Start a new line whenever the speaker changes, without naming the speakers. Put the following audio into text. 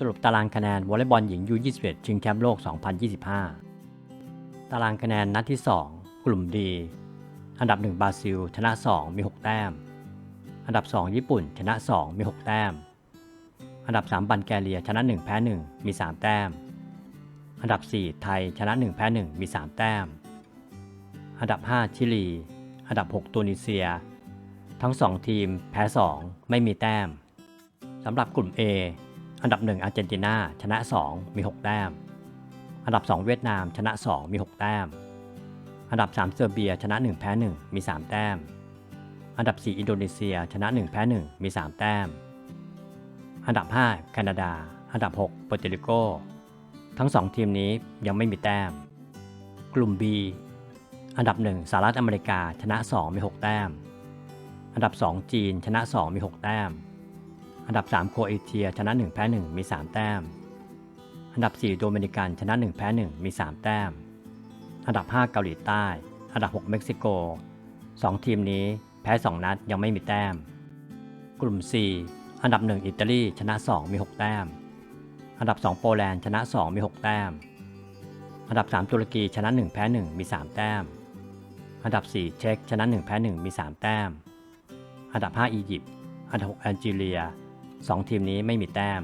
สรุปตารางคะแนนวอลเลย์บอลหญิงยู21ชิงแชมป์โลก 2025 ตารางคะแนนนัดที่ 2 กลุ่มดี อันดับ 1 บราซิล ชนะ 2 มี 6 แต้ม อันดับ 2 ญี่ปุ่น ชนะ 2 มี 6 แต้ม อันดับ 3 บัลแกเรีย ชนะ 1 แพ้ 1 มี 3 แต้ม อันดับ 4 ไทย ชนะ 1 แพ้ 1 มี 3 แต้ม อันดับ 5 ชิลี อันดับ 6 ตูนิเซีย ทั้ง 2 ทีม แพ้ 2 ไม่มีแต้ม สำหรับกลุ่ม A อันดับ 1 อาร์เจนตินาชนะ 2 มี 6 แต้ม อันดับ 2 เวียดนามชนะ 2 มี 6 แต้ม อันดับ 3 เซอร์เบียชนะ 1 แพ้ 1 มี 3 แต้ม อันดับ 4 อินโดนีเซียชนะ 1 แพ้ 1 มี 3 แต้ม อันดับ 5 แคนาดา อันดับ6เปอร์โตริโกทั้ง 2 ทีมนี้ยังไม่มีแต้ม กลุ่ม B อันดับ 1 สหรัฐอเมริกาชนะ 2 มี 6 แต้ม อันดับ 2 จีนชนะ 2 มี 6 แต้ม อันดับ 3 โครเอเชียชนะ 1 แพ้ 1 มี 3 แต้ม อันดับ 4 โดมินิกันชนะ 1 แพ้ 1 มี 3 แต้ม อันดับ 5 เกาหลีใต้ อันดับ 6 เม็กซิโก 2 ทีมนี้แพ้ 2 นัดยังไม่มีแต้ม กลุ่ม C อันดับ 1 อิตาลีชนะ 2 มี 6 แต้ม อันดับ 2 โปแลนด์ชนะ 2 มี 6 แต้ม อันดับ 3 ตุรกีชนะ 1 แพ้ 1 มี 3 แต้ม อันดับ 4 เช็กชนะ 1 แพ้ 1 มี 3 แต้ม อันดับ 5 อียิปต์ อันดับ 6 แอลจีเรีย 2 ทีมนี้ไม่มีแต้ม